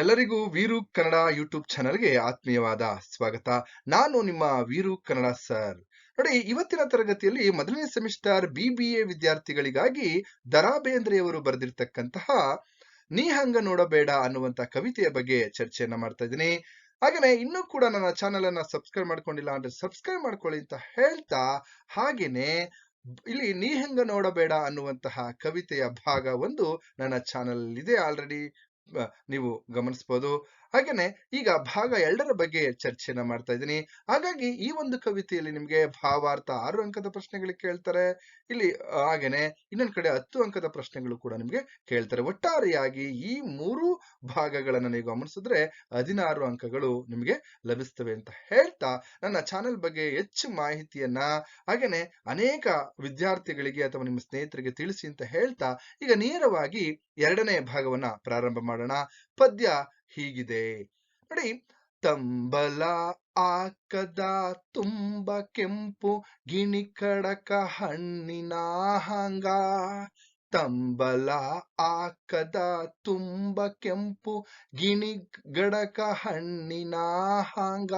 ಎಲ್ಲರಿಗೂ ವೀರು ಕನ್ನಡ ಯೂಟ್ಯೂಬ್ ಚಾನಲ್ಗೆ ಆತ್ಮೀಯವಾದ ಸ್ವಾಗತ. ನಾನು ನಿಮ್ಮ ವೀರು ಕನ್ನಡ ಸರ್. ನೋಡಿ, ಇವತ್ತಿನ ತರಗತಿಯಲ್ಲಿ ಮೊದಲನೇ ಸೆಮಿಸ್ಟರ್ ಬಿ ಎ ವಿದ್ಯಾರ್ಥಿಗಳಿಗಾಗಿ ದರಾ ಬೇಂದ್ರೆಯವರು ಬರೆದಿರ್ತಕ್ಕಂತಹ ನೀ ಹಂಗ ನೋಡಬೇಡ ಅನ್ನುವಂತ ಕವಿತೆಯ ಬಗ್ಗೆ ಚರ್ಚೆಯನ್ನ ಮಾಡ್ತಾ ಇದ್ದೀನಿ. ಹಾಗೇನೆ, ಇನ್ನೂ ಕೂಡ ನನ್ನ ಚಾನೆಲ್ ಅನ್ನ ಸಬ್ಸ್ಕ್ರೈಬ್ ಮಾಡ್ಕೊಂಡಿಲ್ಲ ಅಂದ್ರೆ ಸಬ್ಸ್ಕ್ರೈಬ್ ಮಾಡ್ಕೊಳ್ಳಿ ಅಂತ ಹೇಳ್ತಾ, ಹಾಗೇನೆ ಇಲ್ಲಿ ನೀ ಹೆಂಗ ನೋಡಬೇಡ ಅನ್ನುವಂತಹ ಕವಿತೆಯ ಭಾಗ ಒಂದು ನನ್ನ ಚಾನಲ್ ಇದೆ ಆಲ್ರೆಡಿ. ನೀವು ಗಮನಿಸಬಹುದು ಹಾಗೇನೆ ಈಗ ಭಾಗ ಎರಡರ ಬಗ್ಗೆ ಚರ್ಚೆನ ಮಾಡ್ತಾ ಇದ್ದೀನಿ. ಹಾಗಾಗಿ ಈ ಒಂದು ಕವಿತೆಯಲ್ಲಿ ನಿಮ್ಗೆ ಭಾವಾರ್ಥ ಆರು ಅಂಕದ ಪ್ರಶ್ನೆಗಳು ಕೇಳ್ತಾರೆ. ಇಲ್ಲಿ ಹಾಗೇನೆ ಇನ್ನೊಂದ್ ಕಡೆ ಹತ್ತು ಅಂಕದ ಪ್ರಶ್ನೆಗಳು ಕೂಡ ನಿಮ್ಗೆ ಕೇಳ್ತಾರೆ. ಒಟ್ಟಾರೆಯಾಗಿ ಈ ಮೂರು ಭಾಗಗಳನ್ನ ನೀವು ಗಮನಿಸಿದ್ರೆ ಹದಿನಾರು ಅಂಕಗಳು ನಿಮ್ಗೆ ಲಭಿಸ್ತವೆ ಅಂತ ಹೇಳ್ತಾ ನನ್ನ ಚಾನೆಲ್ ಬಗ್ಗೆ ಹೆಚ್ಚು ಮಾಹಿತಿಯನ್ನ, ಹಾಗೇನೆ ಅನೇಕ ವಿದ್ಯಾರ್ಥಿಗಳಿಗೆ ಅಥವಾ ನಿಮ್ಮ ಸ್ನೇಹಿತರಿಗೆ ತಿಳಿಸಿ ಅಂತ ಹೇಳ್ತಾ ಈಗ ನೇರವಾಗಿ ಎರಡನೇ ಭಾಗವನ್ನ ಪ್ರಾರಂಭ ಮಾಡೋಣ. ಪದ್ಯ ಹೀಗಿದೆ. ನೋಡಿ, ತಂಬಲ ಆಕದ ತುಂಬ ಕೆಂಪು, ಗಿಣಿ ಕಡಕ ಹಣ್ಣಿನ ಹಂಗ ತಂಬಲ ಆಕದ ತುಂಬ ಕೆಂಪು, ಗಿಣಿ ಗಡಕ ಹಣ್ಣಿನ ಹಂಗ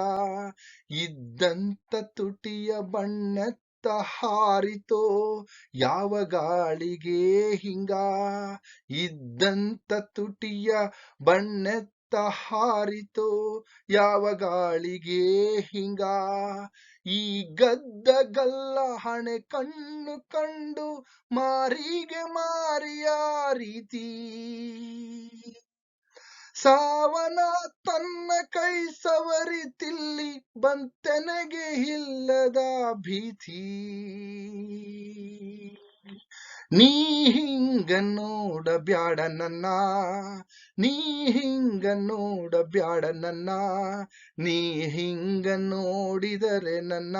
ಇದ್ದಂತ ತುಟಿಯ ಬಣ್ಣೆತ್ತ ಹಾರಿತೋ, ಯಾವ ಗಾಳಿಗೆ ಹಿಂಗ. ಇದ್ದಂತ ತುಟಿಯ ಬಣ್ಣೆತ್ತ ಹಾರಿತೋ, ಯಾವ ಗಾಳಿಗೆ ಹಿಂಗ? ಈ ಗದ್ದಗಲ್ಲ ಹಣೆ ಕಣ್ಣು ಕಂಡು ಮಾರಿಗೆ ಮಾರಿಯ ರೀತಿ. ಸಾವನ ತನ್ನ ಕೈ ಸವರಿ ತಿಲ್ಲಿ ಬಂತೆನಗೆ ಇಲ್ಲದ ಭೀತಿ. ನೀ ಹಿಂಗ ನೋಡಬ್ಯಾಡ ನನ್ನ. ನೀ ಹಿಂಗ ನೋಡಬ್ಯಾಡ ನನ್ನ. ನೀ ಹಿಂಗ ನೋಡಿದರೆ ನನ್ನ.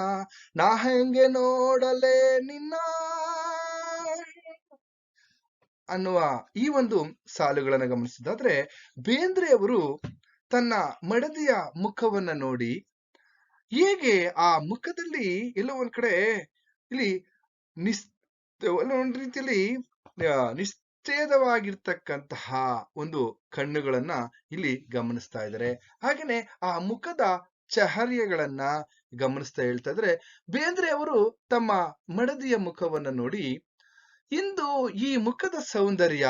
ನಾ ಹೆಂಗೆ ನೋಡಲೇ ನಿನ್ನ. ಅನ್ನುವ ಈ ಒಂದು ಸಾಲುಗಳನ್ನು ಗಮನಿಸಿದಾದ್ರೆ ಬೇಂದ್ರೆಯವರು ತನ್ನ ಮಡದಿಯ ಮುಖವನ್ನ ನೋಡಿ ಹೇಗೆ ಆ ಮುಖದಲ್ಲಿ ಎಲ್ಲೋ ಒಂದ್ ಕಡೆ ಇಲ್ಲಿ ನಿಸ್ ಒಂದ್ ರೀತಿಯಲ್ಲಿ ನಿಶ್ಚೇದವಾಗಿರ್ತಕ್ಕಂತಹ ಒಂದು ಕಣ್ಣುಗಳನ್ನ ಇಲ್ಲಿ ಗಮನಿಸ್ತಾ ಇದ್ದಾರೆ. ಹಾಗೇನೆ ಆ ಮುಖದ ಚಹರ್ಯಗಳನ್ನ ಗಮನಿಸ್ತಾ ಹೇಳ್ತಾ ಇದ್ರೆ ಬೇಂದ್ರೆ ಅವರು ತಮ್ಮ ಮಡದಿಯ ಮುಖವನ್ನ ನೋಡಿ, ಇಂದು ಈ ಮುಖದ ಸೌಂದರ್ಯ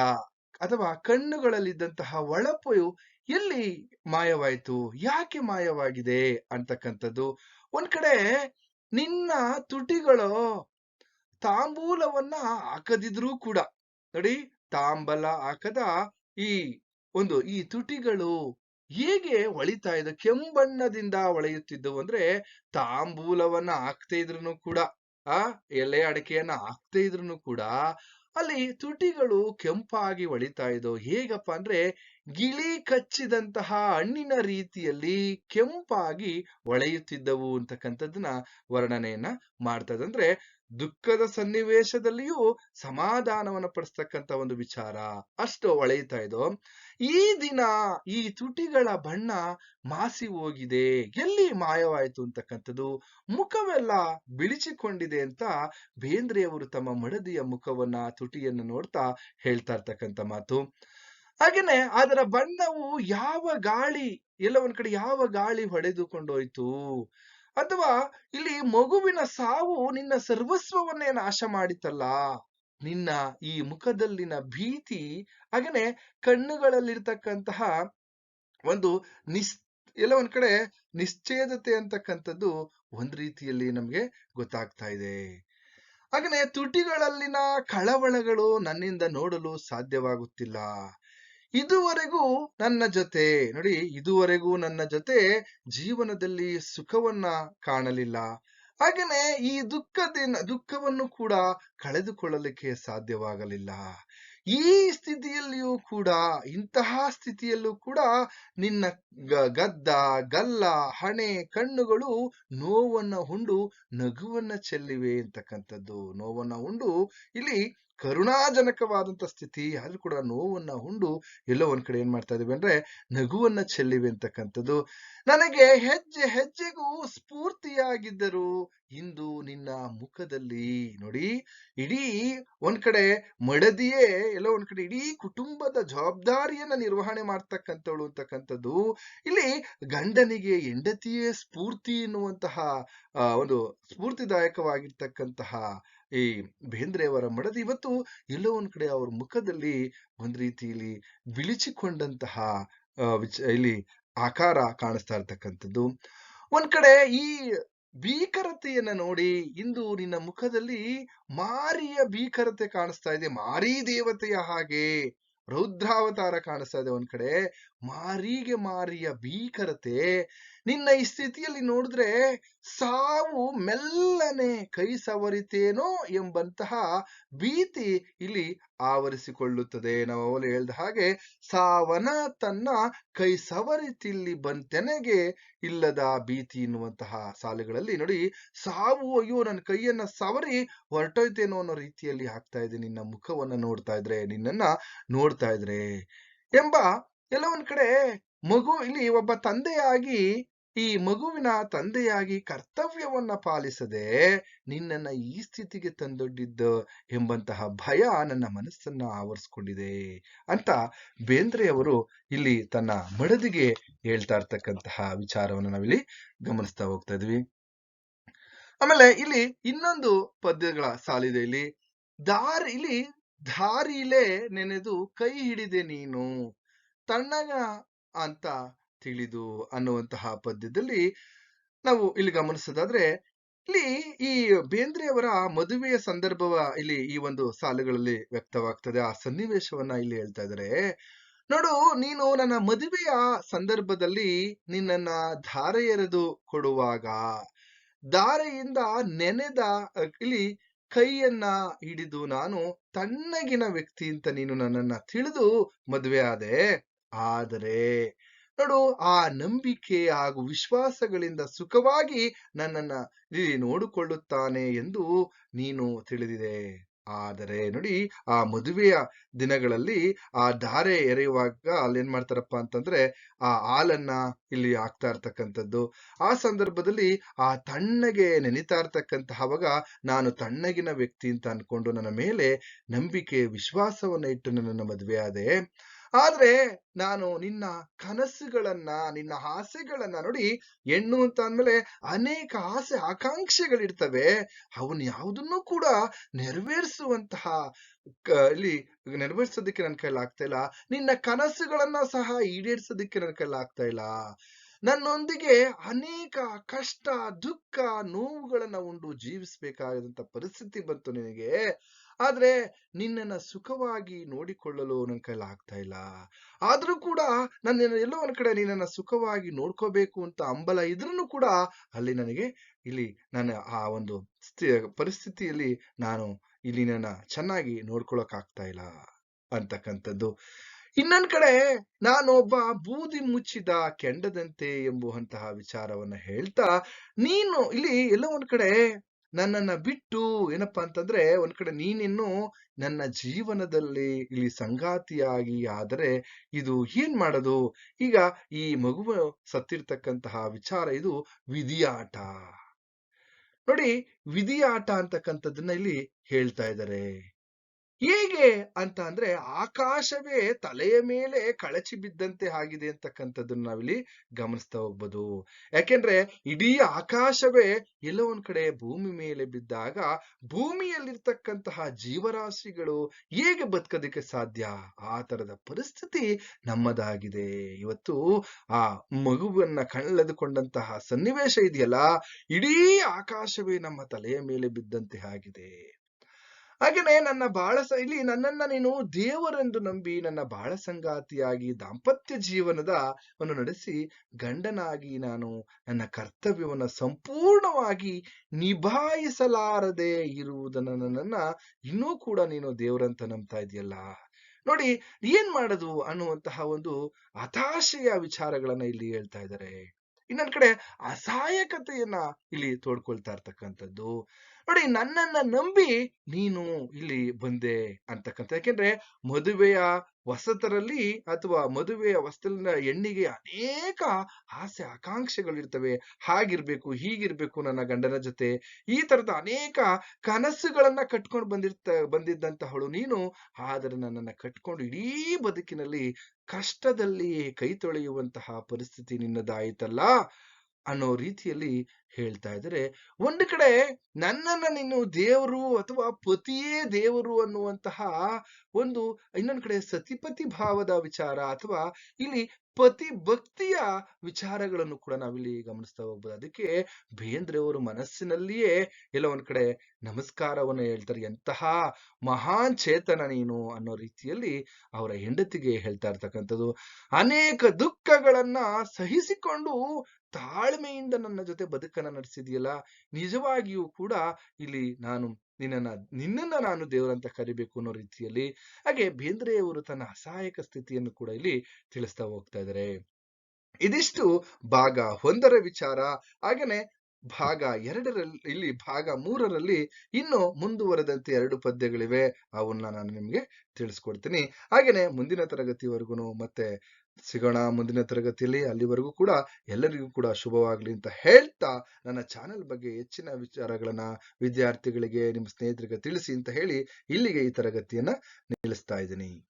ಅಥವಾ ಕಣ್ಣುಗಳಲ್ಲಿದ್ದಂತಹ ಒಳಪು ಎಲ್ಲಿ ಮಾಯವಾಯಿತು? ಯಾಕೆ ಮಾಯವಾಗಿದೆ? ಅಂತಕ್ಕಂಥದ್ದು. ಒಂದ್ ಕಡೆ ನಿನ್ನ ತುಟಿಗಳು ತಾಂಬೂಲವನ್ನ ಹಾಕದಿದ್ರೂ ಕೂಡ, ನೋಡಿ ತಾಂಬಲ ಹಾಕದ ಈ ಒಂದು ಈ ತುಟಿಗಳು ಹೇಗೆ ಹೊಳಿತಾ ಇದ್ದ ಕೆಂಬಣ್ಣದಿಂದ ಹೊಳೆಯುತ್ತಿದ್ದವು ಅಂದ್ರೆ ತಾಂಬೂಲವನ್ನ ಹಾಕ್ತಾ ಇದ್ರು ಕೂಡ, ಆ ಎಲೆ ಅಡಿಕೆಯನ್ನ ಹಾಕ್ತಾ ಇದ್ರು ಕೂಡ ಅಲ್ಲಿ ತುಟಿಗಳು ಕೆಂಪಾಗಿ ಹೊಳಿತಾ ಇದ್ದವು. ಹೇಗಪ್ಪ ಅಂದ್ರೆ ಗಿಳಿ ಕಚ್ಚಿದಂತಹ ಹಣ್ಣಿನ ರೀತಿಯಲ್ಲಿ ಕೆಂಪಾಗಿ ಹೊಳೆಯುತ್ತಿದ್ದವು ಅಂತಕ್ಕಂಥದ್ದನ್ನ ವರ್ಣನೆಯನ್ನ ಮಾಡ್ತದೆ ಅಂದ್ರೆ ದುಃಖದ ಸನ್ನಿವೇಶದಲ್ಲಿಯೂ ಸಮಾಧಾನವನ್ನು ಪಡಿಸ್ತಕ್ಕಂತ ಒಂದು ವಿಚಾರ. ಅಷ್ಟು ಒಳೆಯುತ್ತಾ ಇದು. ಈ ದಿನ ಈ ತುಟಿಗಳ ಬಣ್ಣ ಮಾಸಿ ಹೋಗಿದೆ. ಎಲ್ಲಿ ಮಾಯವಾಯಿತು ಅಂತಕ್ಕಂಥದ್ದು? ಮುಖವೆಲ್ಲ ಬಿಳಿಚಿಕೊಂಡಿದೆ ಅಂತ ಬೇಂದ್ರೆಯವರು ತಮ್ಮ ಮಡದಿಯ ಮುಖವನ್ನ, ತುಟಿಯನ್ನು ನೋಡ್ತಾ ಹೇಳ್ತಾ ಇರ್ತಕ್ಕಂತ ಮಾತು. ಹಾಗೇನೆ ಅದರ ಬಣ್ಣವು ಯಾವ ಗಾಳಿ ಎಲ್ಲ ಒಂದ್ ಕಡೆ ಯಾವ ಗಾಳಿ ಹೊಡೆದುಕೊಂಡೋಯ್ತು ಅಥವಾ ಇಲ್ಲಿ ಮಗುವಿನ ಸಾವು ನಿನ್ನ ಸರ್ವಸ್ವವನ್ನೇ ನಾಶ ಮಾಡಿತಲ್ಲ ನಿನ್ನ ಈ ಮುಖದಲ್ಲಿನ ಭೀತಿ, ಹಾಗೇನೆ ಕಣ್ಣುಗಳಲ್ಲಿರ್ತಕ್ಕಂತಹ ಒಂದು ನಿಸ್, ಎಲ್ಲ ಒಂದ್ ಕಡೆ ನಿಶ್ಚೇದತೆ ಅಂತಕ್ಕಂಥದ್ದು ಒಂದ್ ರೀತಿಯಲ್ಲಿ ನಮ್ಗೆ ಗೊತ್ತಾಗ್ತಾ ಇದೆ. ಹಾಗೇನೆ ತುಟಿಗಳಲ್ಲಿನ ಕಳವಳಗಳು ನನ್ನಿಂದ ನೋಡಲು ಸಾಧ್ಯವಾಗುತ್ತಿಲ್ಲ. ಇದುವರೆಗೂ ನನ್ನ ಜೊತೆ, ನೋಡಿ, ಇದುವರೆಗೂ ನನ್ನ ಜೊತೆ ಜೀವನದಲ್ಲಿ ಸುಖವನ್ನ ಕಾಣಲಿಲ್ಲ. ಹಾಗೇನೆ ಈ ದುಃಖದಿಂದ ದುಃಖವನ್ನು ಕೂಡ ಕಳೆದುಕೊಳ್ಳಲಿಕ್ಕೆ ಸಾಧ್ಯವಾಗಲಿಲ್ಲ. ಈ ಸ್ಥಿತಿಯಲ್ಲಿಯೂ ಕೂಡ, ಇಂತಹ ಸ್ಥಿತಿಯಲ್ಲೂ ಕೂಡ ನಿನ್ನ ಗದ್ದ, ಗಲ್ಲ, ಹಣೆ, ಕಣ್ಣುಗಳು ನೋವನ್ನ ಉಂಡು, ನಗುವನ್ನ ಚೆಲ್ಲಿವೆ ಅಂತಕ್ಕಂಥದ್ದು. ನೋವನ್ನ ಉಂಡು, ಇಲ್ಲಿ ಕರುಣಾಜನಕವಾದಂತ ಸ್ಥಿತಿ, ಆದ್ರೂ ಕೂಡ ನೋವನ್ನ ಉಂಡು ಎಲ್ಲೋ ಒಂದ್ ಕಡೆ ಏನ್ ಮಾಡ್ತಾ ಇದ್ದೀವಿ ಅಂದ್ರೆ ನಗುವನ್ನ ಚೆಲ್ಲಿವೆ ಅಂತಕ್ಕಂಥದ್ದು. ನನಗೆ ಹೆಜ್ಜೆ ಹೆಜ್ಜೆಗೂ ಸ್ಫೂರ್ತಿಯಾಗಿದ್ದರು ಇಂದು ನಿನ್ನ ಮುಖದಲ್ಲಿ ನೋಡಿ, ಇಡೀ ಒಂದ್ ಕಡೆ ಮಡದಿಯೇ, ಎಲ್ಲೋ ಒಂದ್ ಕಡೆ ಇಡೀ ಕುಟುಂಬದ ಜವಾಬ್ದಾರಿಯನ್ನ ನಿರ್ವಹಣೆ ಮಾಡ್ತಕ್ಕಂಥವಳು ಅಂತಕ್ಕಂಥದ್ದು. ಇಲ್ಲಿ ಗಂಡನಿಗೆ ಹೆಂಡತಿಯೇ ಸ್ಫೂರ್ತಿ ಎನ್ನುವಂತಹ ಒಂದು ಸ್ಫೂರ್ತಿದಾಯಕವಾಗಿರ್ತಕ್ಕಂತಹ ಈ ಬೇಂದ್ರೆಯವರ ಮಡದಿ ಇವತ್ತು ಎಲ್ಲೋ ಒಂದ್ ಕಡೆ ಅವ್ರ ಮುಖದಲ್ಲಿ ಒಂದ್ ರೀತಿಯಲ್ಲಿ ಬಿಳಿಚಿಕೊಂಡಂತಹ ವಿಚ, ಇಲ್ಲಿ ಆಕಾರ ಕಾಣಿಸ್ತಾ ಇರ್ತಕ್ಕಂಥದ್ದು. ಒಂದ್ ಕಡೆ ಈ ಭೀಕರತೆಯನ್ನ ನೋಡಿ ಇಂದು ನಿನ್ನ ಮುಖದಲ್ಲಿ ಮಾರಿಯ ಭೀಕರತೆ ಕಾಣಿಸ್ತಾ ಇದೆ. ಮಾರಿ ದೇವತೆಯ ಹಾಗೆ, ರೌದ್ರಾವತಾರ ಕಾಣಿಸ್ತಾ ಇದೆ ಒಂದ್ ಕಡೆ. ಮಾರಿಗೆ ಮಾರಿಯ ಭೀಕರತೆ ನಿನ್ನ ಈ ಸ್ಥಿತಿಯಲ್ಲಿ ನೋಡಿದ್ರೆ ಸಾವು ಮೆಲ್ಲನೆ ಕೈ ಸವರಿತೇನೋ ಎಂಬಂತಹ ಭೀತಿ ಇಲ್ಲಿ ಆವರಿಸಿಕೊಳ್ಳುತ್ತದೆ. ನಾವು ಅವಳು ಹೇಳ್ದ ಹಾಗೆ, ಸಾವನ ತನ್ನ ಕೈ ಸವರಿತಿಲ್ಲಿ ಬಂತೆನೆಗೆ ಇಲ್ಲದ ಭೀತಿ ಎನ್ನುವಂತಹ ಸಾಲುಗಳಲ್ಲಿ ನೋಡಿ, ಸಾವು ಅಯ್ಯೋ, ನನ್ನ ಕೈಯನ್ನ ಸವರಿ ಹೊರಟೋಯ್ತೇನೋ ಅನ್ನೋ ರೀತಿಯಲ್ಲಿ ಹಾಕ್ತಾ ಇದೆ ನಿನ್ನ ಮುಖವನ್ನ ನೋಡ್ತಾ ಇದ್ರೆ, ನಿನ್ನನ್ನ ನೋಡ್ತಾ ಇದ್ರೆ ಎಂಬ ಎಲ್ಲ ಒಂದ್ ಕಡೆ ಮಗು, ಇಲ್ಲಿ ಒಬ್ಬ ತಂದೆಯಾಗಿ, ಈ ಮಗುವಿನ ತಂದೆಯಾಗಿ ಕರ್ತವ್ಯವನ್ನ ಪಾಲಿಸದೆ ನಿನ್ನನ್ನ ಈ ಸ್ಥಿತಿಗೆ ತಂದೊಡ್ಡಿದ್ದು ಎಂಬಂತಹ ಭಯ ನನ್ನ ಮನಸ್ಸನ್ನ ಆವರಿಸ್ಕೊಂಡಿದೆ ಅಂತ ಬೇಂದ್ರೆಯವರು ಇಲ್ಲಿ ತನ್ನ ಮಡದಿಗೆ ಹೇಳ್ತಾ ಇರ್ತಕ್ಕಂತಹ ವಿಚಾರವನ್ನು ನಾವಿಲ್ಲಿ ಗಮನಿಸ್ತಾ ಹೋಗ್ತಾ ಇದ್ವಿ. ಆಮೇಲೆ ಇಲ್ಲಿ ಇನ್ನೊಂದು ಪದ್ಯಗಳ ಸಾಲಿದೆ ಇಲ್ಲಿ, ದಾರಿ ಇಲ್ಲಿ ದಾರಿಲೇ ನೆನೆದು ಕೈ ಹಿಡಿದೆ ನೀನು, ತಣ್ಣಗ ಅಂತ ತಿಳಿದು ಅನ್ನುವಂತಹ ಪದ್ಯದಲ್ಲಿ ನಾವು ಇಲ್ಲಿ ಗಮನಿಸೋದಾದ್ರೆ, ಇಲ್ಲಿ ಈ ಬೇಂದ್ರೆಯವರ ಮದುವೆಯ ಸಂದರ್ಭವ ಇಲ್ಲಿ ಈ ಒಂದು ಸಾಲುಗಳಲ್ಲಿ ವ್ಯಕ್ತವಾಗ್ತದೆ. ಆ ಸನ್ನಿವೇಶವನ್ನ ಇಲ್ಲಿ ಹೇಳ್ತಾ ಇದ್ದಾರೆ ನೋಡು, ನೀನು ನನ್ನ ಮದುವೆಯ ಸಂದರ್ಭದಲ್ಲಿ ನಿನ್ನನ್ನ ಧಾರೆ ಎರೆದು ಕೊಡುವಾಗ, ಧಾರೆಯಿಂದ ನೆನೆದ ಇಲ್ಲಿ ಕೈಯನ್ನ ಹಿಡಿದು ನಾನು ತಣ್ಣಗಿನ ವ್ಯಕ್ತಿ ಅಂತ ನೀನು ನನ್ನನ್ನ ತಿಳಿದು ಮದುವೆ ಆದೆ. ಆದರೆ ನೋಡು, ಆ ನಂಬಿಕೆ ಹಾಗೂ ವಿಶ್ವಾಸಗಳಿಂದ ಸುಖವಾಗಿ ನನ್ನನ್ನ ಇಲ್ಲಿ ನೋಡಿಕೊಳ್ಳುತ್ತಾನೆ ಎಂದು ನೀನು ತಿಳಿದಿದೆ. ಆದರೆ ನೋಡಿ, ಆ ಮದುವೆಯ ದಿನಗಳಲ್ಲಿ ಆ ಧಾರೆ ಎರೆಯುವಾಗ ಅಲ್ಲಿ ಏನ್ ಮಾಡ್ತಾರಪ್ಪ ಅಂತಂದ್ರೆ, ಆ ಹಾಲನ್ನ ಇಲ್ಲಿ ಹಾಕ್ತಾ ಇರ್ತಕ್ಕಂಥದ್ದು. ಆ ಸಂದರ್ಭದಲ್ಲಿ ಆ ತಣ್ಣಗೆ ನೆನಿತಾ ಇರ್ತಕ್ಕಂತಹವಾಗ ನಾನು ತಣ್ಣಗಿನ ವ್ಯಕ್ತಿ ಅಂತ ಅನ್ಕೊಂಡು ನನ್ನ ಮೇಲೆ ನಂಬಿಕೆ, ವಿಶ್ವಾಸವನ್ನ ಇಟ್ಟು ನನ್ನನ್ನು ಮದುವೆ ಆದೆ ಆದ್ರೆ ನಾನು ನಿನ್ನ ಕನಸುಗಳನ್ನ, ನಿನ್ನ ಆಸೆಗಳನ್ನ ನೋಡಿ ಹೆಣ್ಣು ಅಂತ ಅಂದ್ಮೇಲೆ ಅನೇಕ ಆಸೆ ಆಕಾಂಕ್ಷೆಗಳಿರ್ತವೆ. ಅವನ್ ಯಾವುದನ್ನು ಕೂಡ ನೆರವೇರಿಸುವಂತಹ ಇಲ್ಲಿ ನೆರವೇರಿಸೋದಕ್ಕೆ ನನ್ನ ಕೈಲಿ ಆಗ್ತಾ ಇಲ್ಲ. ನಿನ್ನ ಕನಸುಗಳನ್ನ ಸಹ ಈಡೇರಿಸೋದಕ್ಕೆ ನನ್ನ ಕೈಲಿ ಆಗ್ತಾ ಇಲ್ಲ. ನನ್ನೊಂದಿಗೆ ಅನೇಕ ಕಷ್ಟ, ದುಃಖ, ನೋವುಗಳನ್ನ ಉಂಡು ಜೀವಿಸಬೇಕಾದಂತ ಪರಿಸ್ಥಿತಿ ಬಂತು ನಿನಗೆ. ಆದ್ರೆ ನಿನ್ನನ್ನ ಸುಖವಾಗಿ ನೋಡಿಕೊಳ್ಳಲು ನನ್ನ ಕೈಲಿ ಆಗ್ತಾ ಇಲ್ಲ. ಆದ್ರೂ ಕೂಡ ನನ್ನ ಎಲ್ಲೋ ಒಂದ್ ಕಡೆ ನಿನ್ನನ್ನ ಸುಖವಾಗಿ ನೋಡ್ಕೋಬೇಕು ಅಂತ ಅಂಬಲ ಇದ್ರೂ ಕೂಡ ಅಲ್ಲಿ ನನಗೆ ಇಲ್ಲಿ ನನ್ನ ಆ ಒಂದು ಸ್ಥಿ- ಪರಿಸ್ಥಿತಿಯಲ್ಲಿ ನಾನು ಇಲ್ಲಿ ನನ್ನ ಚೆನ್ನಾಗಿ ನೋಡ್ಕೊಳಕ್ಕಾಗ್ತಾ ಇಲ್ಲ ಅಂತಕ್ಕಂಥದ್ದು. ಇನ್ನೊಂದ್ ಕಡೆ ನಾನೊಬ್ಬ ಬೂದಿ ಮುಚ್ಚಿದ ಕೆಂಡದಂತೆ ಎಂಬುವಂತಹ ವಿಚಾರವನ್ನ ಹೇಳ್ತಾ ನೀನು ಇಲ್ಲಿ ಎಲ್ಲ ಒಂದ್ ಕಡೆ ನನ್ನನ್ನ ಬಿಟ್ಟು ಏನಪ್ಪಾ ಅಂತಂದ್ರೆ ಒಂದ್ ಕಡೆ ನೀನಿನ್ನು ನನ್ನ ಜೀವನದಲ್ಲಿ ಇಲ್ಲಿ ಸಂಗಾತಿಯಾಗಿ ಆದರೆ ಇದು ಏನ್ ಮಾಡೋದು? ಈಗ ಈ ಮಗುವ ಸತ್ತಿರ್ತಕ್ಕಂತಹ ವಿಚಾರ ಇದು ವಿಧಿಯಾಟ. ನೋಡಿ ವಿಧಿಯಾಟ ಅಂತಕ್ಕಂಥದ್ದನ್ನ ಇಲ್ಲಿ ಹೇಳ್ತಾ ಇದ್ದಾರೆ. ಹೇಗೆ ಅಂತ ಅಂದ್ರೆ ಆಕಾಶವೇ ತಲೆಯ ಮೇಲೆ ಕಳಚಿ ಬಿದ್ದಂತೆ ಆಗಿದೆ ಅಂತಕ್ಕಂಥದ್ದನ್ನ ನಾವಿಲ್ಲಿ ಗಮನಿಸ್ತಾ ಹೋಗ್ಬೋದು. ಯಾಕೆಂದ್ರೆ ಇಡೀ ಆಕಾಶವೇ ಎಲ್ಲೋ ಒಂದ್ ಕಡೆ ಭೂಮಿ ಮೇಲೆ ಬಿದ್ದಾಗ ಭೂಮಿಯಲ್ಲಿರ್ತಕ್ಕಂತಹ ಜೀವರಾಶಿಗಳು ಹೇಗೆ ಬದುಕೋದಕ್ಕೆ ಸಾಧ್ಯ? ಆ ತರದ ಪರಿಸ್ಥಿತಿ ನಮ್ಮದಾಗಿದೆ. ಇವತ್ತು ಆ ಮಗುವನ್ನ ಕಳೆದುಕೊಂಡಂತಹ ಸನ್ನಿವೇಶ ಇದೆಯಲ್ಲ? ಇಡೀ ಆಕಾಶವೇ ನಮ್ಮ ತಲೆಯ ಮೇಲೆ ಬಿದ್ದಂತೆ ಆಗಿದೆ. ಹಾಗೇನೆ ನನ್ನ ಬಾಳ ಇಲ್ಲಿ ನನ್ನನ್ನ ನೀನು ದೇವರೆಂದು ನಂಬಿ ನನ್ನ ಬಾಳ ಸಂಗಾತಿಯಾಗಿ ದಾಂಪತ್ಯ ಜೀವನದ ಅನ್ನು ನಡೆಸಿ ಗಂಡನಾಗಿ ನಾನು ನನ್ನ ಕರ್ತವ್ಯವನ್ನ ಸಂಪೂರ್ಣವಾಗಿ ನಿಭಾಯಿಸಲಾರದೆ ಇರುವುದನ್ನು ನನ್ನನ್ನ ಇನ್ನೂ ಕೂಡ ನೀನು ದೇವರಂತ ನಂಬ್ತಾ ಇದೆಯಲ್ಲ ನೋಡಿ, ಏನ್ ಮಾಡೋದು ಅನ್ನುವಂತಹ ಒಂದು ಹತಾಶೆಯ ವಿಚಾರಗಳನ್ನ ಇಲ್ಲಿ ಹೇಳ್ತಾ ಇದ್ದಾರೆ. ಇನ್ನೊಂದ್ ಕಡೆ ಅಸಹಾಯಕತೆಯನ್ನ ಇಲ್ಲಿ ತೋಡ್ಕೊಳ್ತಾ ಇರ್ತಕ್ಕಂಥದ್ದು. ನೋಡಿ, ನನ್ನನ್ನ ನಂಬಿ ನೀನು ಇಲ್ಲಿ ಬಂದೆ ಅಂತಕ್ಕಂಥ, ಯಾಕೆಂದ್ರೆ ಮದುವೆಯ ಹೊಸತರಲ್ಲಿ ಅಥವಾ ಮದುವೆಯ ವಸ್ತಲಿನ ಹೆಣ್ಣಿಗೆ ಅನೇಕ ಆಸೆ ಆಕಾಂಕ್ಷೆಗಳಿರ್ತವೆ. ಹಾಗಿರ್ಬೇಕು, ಹೀಗಿರ್ಬೇಕು ನನ್ನ ಗಂಡನ ಜೊತೆ. ಈ ತರದ ಅನೇಕ ಕನಸುಗಳನ್ನ ಕಟ್ಕೊಂಡು ಬಂದಿರ್ತ ಬಂದಿದ್ದಂತಹಳು ನೀನು. ಆದರೆ ನನ್ನನ್ನ ಕಟ್ಕೊಂಡು ಇಡೀ ಬದುಕಿನಲ್ಲಿ ಕಷ್ಟದಲ್ಲಿ ಕೈ ತೊಳೆಯುವಂತಹ ಪರಿಸ್ಥಿತಿ ನಿನ್ನದಾಯಿತಲ್ಲ? ಅನ್ನೋ ರೀತಿಯಲ್ಲಿ ಹೇಳ್ತಾ ಇದ್ದಾರೆ. ಒಂದು ಕಡೆ ನನ್ನನ್ನ ನೀನು ದೇವರು ಅಥವಾ ಪತಿಯೇ ದೇವರು ಅನ್ನುವಂತಹ ಒಂದು ಇನ್ನೊಂದು ಕಡೆ ಸತಿಪತಿ ಭಾವದ ವಿಚಾರ ಅಥವಾ ಇಲ್ಲಿ ಪತಿ ಭಕ್ತಿಯ ವಿಚಾರಗಳನ್ನು ಕೂಡ ನಾವಿಲ್ಲಿ ಗಮನಿಸ್ತಾ ಹೋಗ್ಬೋದು. ಅದಕ್ಕೆ ಬೇಂದ್ರೆಯವರು ಮನಸ್ಸಿನಲ್ಲಿಯೇ ಎಲ್ಲ ಒಂದ್ ಕಡೆ ನಮಸ್ಕಾರವನ್ನು ಹೇಳ್ತಾರೆ. ಎಂತಹ ಮಹಾನ್ ಚೇತನ ನೀನು ಅನ್ನೋ ರೀತಿಯಲ್ಲಿ ಅವರ ಹೆಂಡತಿಗೆ ಹೇಳ್ತಾ ಇರ್ತಕ್ಕಂಥದ್ದು. ಅನೇಕ ದುಃಖಗಳನ್ನ ಸಹಿಸಿಕೊಂಡು ತಾಳ್ಮೆಯಿಂದ ನನ್ನ ಜೊತೆ ಬದುಕನ್ನ ನಡೆಸಿದೆಯಲ್ಲ, ನಿಜವಾಗಿಯೂ ಕೂಡ ಇಲ್ಲಿ ನಾನು ನಿನ್ನನ್ನ ನಿನ್ನನ್ನ ನಾನು ದೇವರಂತ ಕರಿಬೇಕು ಅನ್ನೋ ರೀತಿಯಲ್ಲಿ, ಹಾಗೆ ಬೇಂದ್ರೆಯವರು ತನ್ನ ಅಸಹಾಯಕ ಸ್ಥಿತಿಯನ್ನು ಕೂಡ ಇಲ್ಲಿ ತಿಳಿಸ್ತಾ ಹೋಗ್ತಾ ಇದ್ದಾರೆ ಇದಿಷ್ಟು ಭಾಗ ಒಂದರ ವಿಚಾರ. ಹಾಗೇನೆ ಭಾಗ ಎರಡರಲ್ಲಿ, ಇಲ್ಲಿ ಭಾಗ ಮೂರರಲ್ಲಿ ಇನ್ನು ಮುಂದುವರೆದಂತೆ ಎರಡು ಪದ್ಯಗಳಿವೆ. ಅವನ್ನ ನಾನು ನಿಮ್ಗೆ ತಿಳಿಸ್ಕೊಡ್ತೀನಿ. ಹಾಗೇನೆ ಮುಂದಿನ ತರಗತಿವರೆಗೂ ಮತ್ತೆ ಸಿಗೋಣ. ಮುಂದಿನ ತರಗತಿಯಲ್ಲಿ ಅಲ್ಲಿವರೆಗೂ ಕೂಡ ಎಲ್ಲರಿಗೂ ಕೂಡ ಶುಭವಾಗಲಿ ಅಂತ ಹೇಳ್ತಾ ನನ್ನ ಚಾನೆಲ್ ಬಗ್ಗೆ ಹೆಚ್ಚಿನ ವಿಚಾರಗಳನ್ನ ವಿದ್ಯಾರ್ಥಿಗಳಿಗೆ, ನಿಮ್ಮ ಸ್ನೇಹಿತರಿಗೆ ತಿಳಿಸಿ ಅಂತ ಹೇಳಿ ಇಲ್ಲಿಗೆ ಈ ತರಗತಿಯನ್ನ ನಿಲ್ಲಿಸ್ತಾ ಇದ್ದೀನಿ.